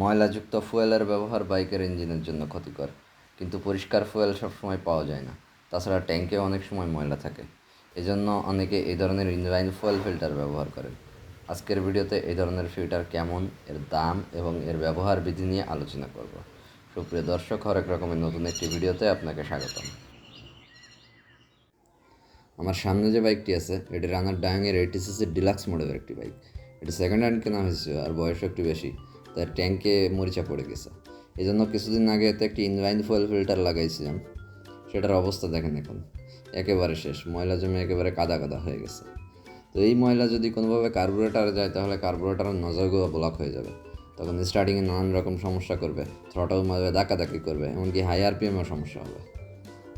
ময়লাযুক্ত ফুয়েলের ব্যবহার বাইকের ইঞ্জিনের জন্য ক্ষতিকর, কিন্তু পরিষ্কার ফুয়েল সবসময় পাওয়া যায় না। তাছাড়া ট্যাঙ্কেও অনেক সময় ময়লা থাকে। এজন্য অনেকে এই ধরনের ইনলাইন ফুয়েল ফিল্টার ব্যবহার করেন। আজকের ভিডিওতে এই ধরনের ফিল্টার কেমন, এর দাম এবং এর ব্যবহার বিধি নিয়ে আলোচনা করব। সুপ্রিয় দর্শক, হরেক রকমের নতুন একটি ভিডিওতে আপনাকে স্বাগতম। আমার সামনে যে বাইকটি আছে, এটি রানার ডায়াংয়ের এইটি সিসির ডিলাক্স মডেলের একটি বাইক। এটি সেকেন্ড হ্যান্ড কেনা হয়েছে আর বয়স একটু বেশি। তার ট্যাঙ্কে মরিচা পড়ে গেছে। এই জন্য কিছুদিন আগে এতে একটি ইনলাইন ফুয়েল ফিল্টার লাগাইছিলাম। সেটার অবস্থা দেখেন এখন। একেবারে শেষ। ময়লা জমে একেবারে কাদা কাদা হয়ে গেছে। তো এই ময়লা যদি কোনোভাবে কার্বোরেটারে যায়, তাহলে কার্বোরেটারের নজরগুলো ব্লক হয়ে যাবে। তখন স্টার্টিংয়ে নানান রকম সমস্যা করবে। থ্রটল মারবে দাকাদাকি করবে, এমনকি হাই আরপিএমের সমস্যা হবে।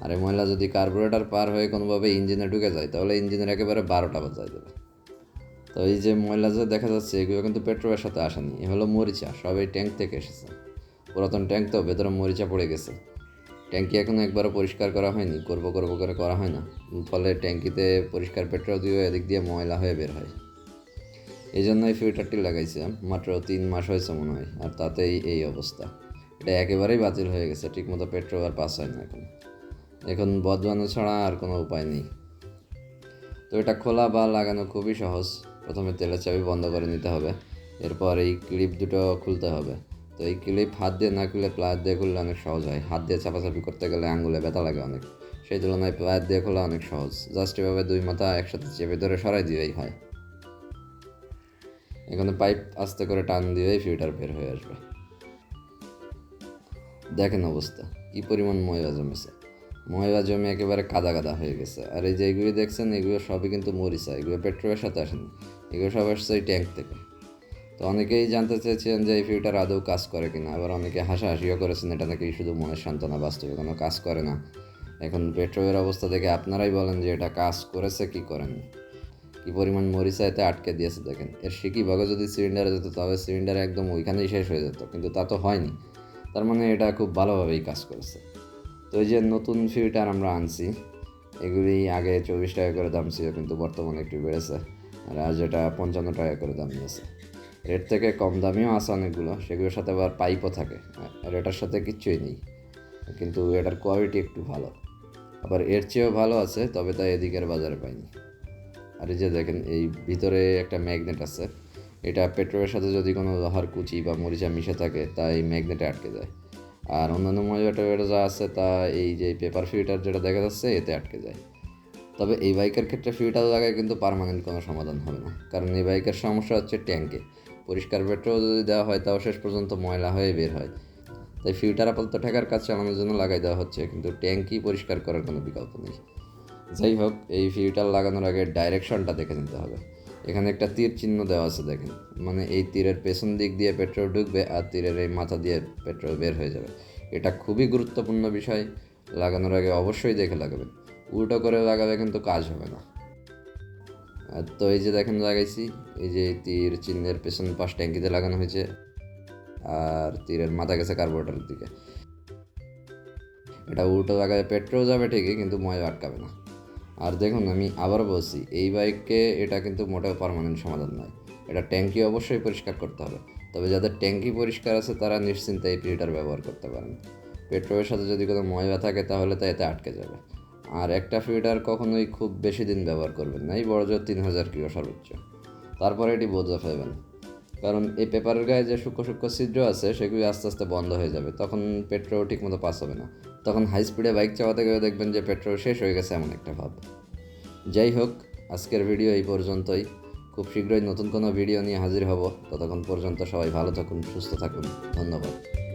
আর এই ময়লা যদি কার্বোরেটার পার হয়ে কোনোভাবে ইঞ্জিনে ঢুকে যায়, তাহলে ইঞ্জিনের একেবারে বারোটা বাজায় দেবে। তো এই যে ময়লা যে দেখা যাচ্ছে, এগুলো কিন্তু পেট্রোলের সাথে আসেনি। এ হলো মরিচা, সব এই ট্যাঙ্ক থেকে এসেছে। পুরাতন ট্যাঙ্ক তো, ভেতরে মরিচা পড়ে গেছে। ট্যাঙ্কি এখনও একবারও পরিষ্কার করা হয়নি, করব করব করে করা হয় না। ফলে ট্যাঙ্কিতে পরিষ্কার পেট্রোল দিয়ে এদিক দিয়ে ময়লা হয়ে বের হয়। এই জন্য এই ফিল্টারটি লাগাইছিলাম মাত্র তিন মাস হয়েছে মনে হয়, আর তাতেই এই অবস্থা। এটা একেবারেই বাতিল হয়ে গেছে, ঠিকমতো পেট্রোল আর পাস হয় না এখন। এখন বদলানো ছাড়া আর কোনো উপায় নেই। তো এটা খোলা বা লাগানো খুবই সহজ। প্রথমে তেলের চাবি বন্ধ করে নিতে হবে। এরপর এই ক্লিপ দুটো খুলতে হবে। তো এই ক্লিপ হাত দিয়ে না খুলে প্লায়ার দিয়ে খুললে অনেক সহজ হয়। হাত দিয়ে চাপাচাপি করতে গেলে আঙুলে ব্যথা লাগে অনেক। সেই তুলনায় প্লায়ার দিয়ে খোলা অনেক সহজ। জাস্ট এভাবে দুই মাথা একসাথে চেপে ধরে সরাই দিলেই হয়। এখানে পাইপ আস্তে করে টান দিলেই ফিল্টার বের হয়ে আসবে। দেখেন অবস্থা। কি পরিমাণ ময়লা জমেছে। ময়লা জমে একেবারে কাদা কাদা হয়ে গেছে। আর এই যে এগুলি দেখছেন, এগুলো সবই কিন্তু মরিচা। এগুলো পেট্রোলের সাথে আসেনি। এগুলো সব আসছে এই ট্যাঙ্ক থেকে। তো অনেকেই জানতে চেয়েছেন যে এই ফিল্টার আদৌ কাজ করে কিনা। আবার অনেকে হাসাহাসিও করেছেন এটা নাকি শুধু মনের সান্ত্বনা, বাস্তবে কোনো কাজ করে না। এখন পেট্রোলের অবস্থা দেখে আপনারাই বলেন যে এটা কাজ করেছে কি করেন কি পরিমাণ মরিচা এতে আটকে দিয়েছে দেখেন। এর সিকি ভাগে যদি সিলিন্ডারে যেত তবে সিলিন্ডার একদম ওইখানেই শেষ হয়ে যেত। কিন্তু তা তো হয়নি। তার মানে এটা খুব ভালোভাবেই কাজ করেছে। তো এই যে নতুন ফিল্টার আমরা আনছি, এগুলি আগে চব্বিশ টাকা করে দাম ছিল, কিন্তু বর্তমানে একটু বেড়েছে। আর এটা পঞ্চান্ন টাকা করে দাম নিয়েছে। রেট থেকে কম দামিও আছে অনেকগুলো, সেগুলোর সাথে আবার পাইপও থাকে। আর এটার সাথে কিচ্ছুই নেই, কিন্তু এটার কোয়ালিটি একটু ভালো। আবার এর চেয়েও ভালো আছে, তবে তা এদিকের বাজারে পাইনি। আর এই যে দেখেন, এই ভিতরে একটা ম্যাগনেট আছে। এটা পেট্রোলের সাথে যদি কোনো লোহার কুচি বা মরিচা মিশে থাকে তা এই ম্যাগনেটে আটকে যায়। আর অন্যান্য টয়লা যা আছে, তা এই যে পেপার ফিল্টার যেটা দেখা যাচ্ছে, এতে আটকে যায়। তবে এই বাইকের ক্ষেত্রে ফিল্টার লাগায় কিন্তু পারমানেন্ট কোনো সমাধান হবে না। কারণ এই বাইকের সমস্যা হচ্ছে ট্যাঙ্কে পরিষ্কার পেট্রোল যদি দেওয়া হয়, তাও শেষ পর্যন্ত ময়লা হয়ে বের হয়। তাই ফিউটার আপাতত ঠেকার কাজ চালানোর জন্য লাগাই দেওয়া হচ্ছে, কিন্তু ট্যাঙ্কি পরিষ্কার করার কোনো বিকল্প নেই। যাই হোক, এই ফিউটার লাগানোর আগে ডাইরেকশনটা দেখে নিতে হবে। এখানে একটা তীর চিহ্ন দেওয়া আছে, দেখেন। মানে এই তীরের পেছন দিক দিয়ে পেট্রোল ঢুকবে আর তীরের এই মাথা দিয়ে পেট্রোল বের হয়ে যাবে। এটা খুবই গুরুত্বপূর্ণ বিষয়। লাগানোর আগে অবশ্যই দেখে লাগাবেন। উল্টো করে লাগালে কিন্তু কাজ হবে না। আর তো এই যে দেখেন লাগাইছি, এই যে তীর চিহ্নের পেছন পাশ ট্যাঙ্কিতে লাগানো হয়েছে, আর তীরের মাথা গেছে কার্বোরেটারের দিকে। এটা উল্টো লাগালে পেট্রোল যাবে ঠিকই, কিন্তু ময়লা আটকাবে না। আর দেখুন, আমি আবার বলছি, এই বাইককে এটা কিন্তু মোটেও পারমানেন্ট সমাধান নয়। এটা ট্যাঙ্কি অবশ্যই পরিষ্কার করতে হবে। তবে যাদের ট্যাঙ্কি পরিষ্কার আছে, তারা নিশ্চিন্তে এই ফিল্টার ব্যবহার করতে পারেন। পেট্রোলের সাথে যদি কোনো ময়লা থাকে, তাহলে তা এতে আটকে যাবে। আর একটা ফিল্টার কখনোই খুব বেশি দিন ব্যবহার করবেন না। এই বড় জোর তিন হাজার কিলো সর্বোচ্চ। তারপরে এটি বোঝা ফেলবেন। কারণ এই পেপারের গায়ে যে সূক্ষ্ম সূক্ষ্ম ছিদ্র আছে, সেগুলি আস্তে আস্তে বন্ধ হয়ে যাবে। তখন পেট্রোল ঠিকমতো পাস হবে না। তখন হাই স্পিডে বাইক চালাতে গেলে দেখবেন যে পেট্রোল শেষ হয়ে গেছে এমন একটা ভাব। যাই হোক, আজকের ভিডিও এই পর্যন্তই। খুব শীঘ্রই নতুন কোনো ভিডিও নিয়ে হাজির হব। ততক্ষণ পর্যন্ত সবাই ভালো থাকুন, সুস্থ থাকুন। ধন্যবাদ।